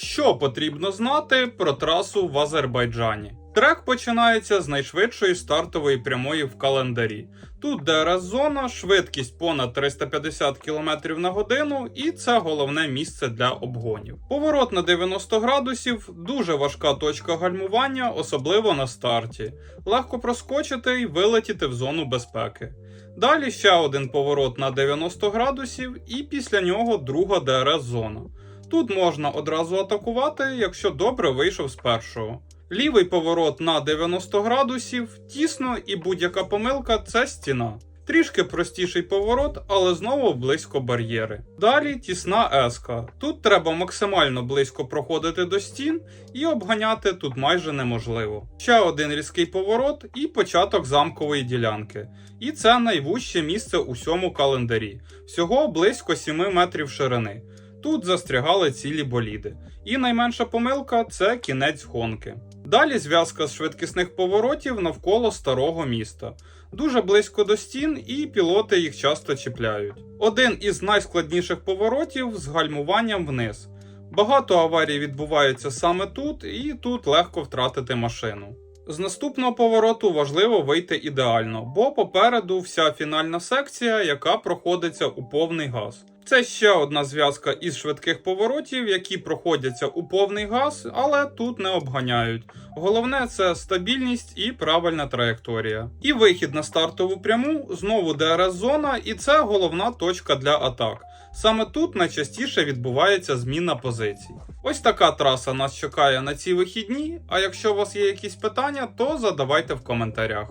Що потрібно знати про трасу в Азербайджані? Трек починається з найшвидшої стартової прямої в календарі. Тут ДРС зона, швидкість понад 350 км на годину, і це головне місце для обгонів. Поворот на 90 градусів дуже важка точка гальмування, особливо на старті. Легко проскочити і вилетіти в зону безпеки. Далі ще один поворот на 90 градусів, і після нього друга ДРС зона. Тут можна одразу атакувати, якщо добре вийшов з першого. Лівий поворот на 90 градусів, тісно і будь-яка помилка це стіна. Трішки простіший поворот, але знову близько бар'єри. Далі тісна еска. Тут треба максимально близько проходити до стін, і обганяти тут майже неможливо. Ще один різкий поворот і початок замкової ділянки. І це найвужче місце у всьому календарі. Всього близько 7 метрів ширини. Тут застрягали цілі боліди. І найменша помилка це кінець гонки. Далі зв'язка з швидкісних поворотів навколо старого міста. Дуже близько до стін, і пілоти їх часто чіпляють. Один із найскладніших поворотів з гальмуванням вниз. Багато аварій відбувається саме тут, і тут легко втратити машину. З наступного повороту важливо вийти ідеально, бо попереду вся фінальна секція, яка проходиться у повний газ. Це ще одна зв'язка із швидких поворотів, які проходяться у повний газ, але тут не обганяють. Головне це стабільність і правильна траєкторія. І вихід на стартову пряму, знову ДРС зона, і це головна точка для атак. Саме тут найчастіше відбувається зміна позицій. Ось така траса нас чекає на ці вихідні. А якщо у вас є якісь питання, то задавайте в коментарях.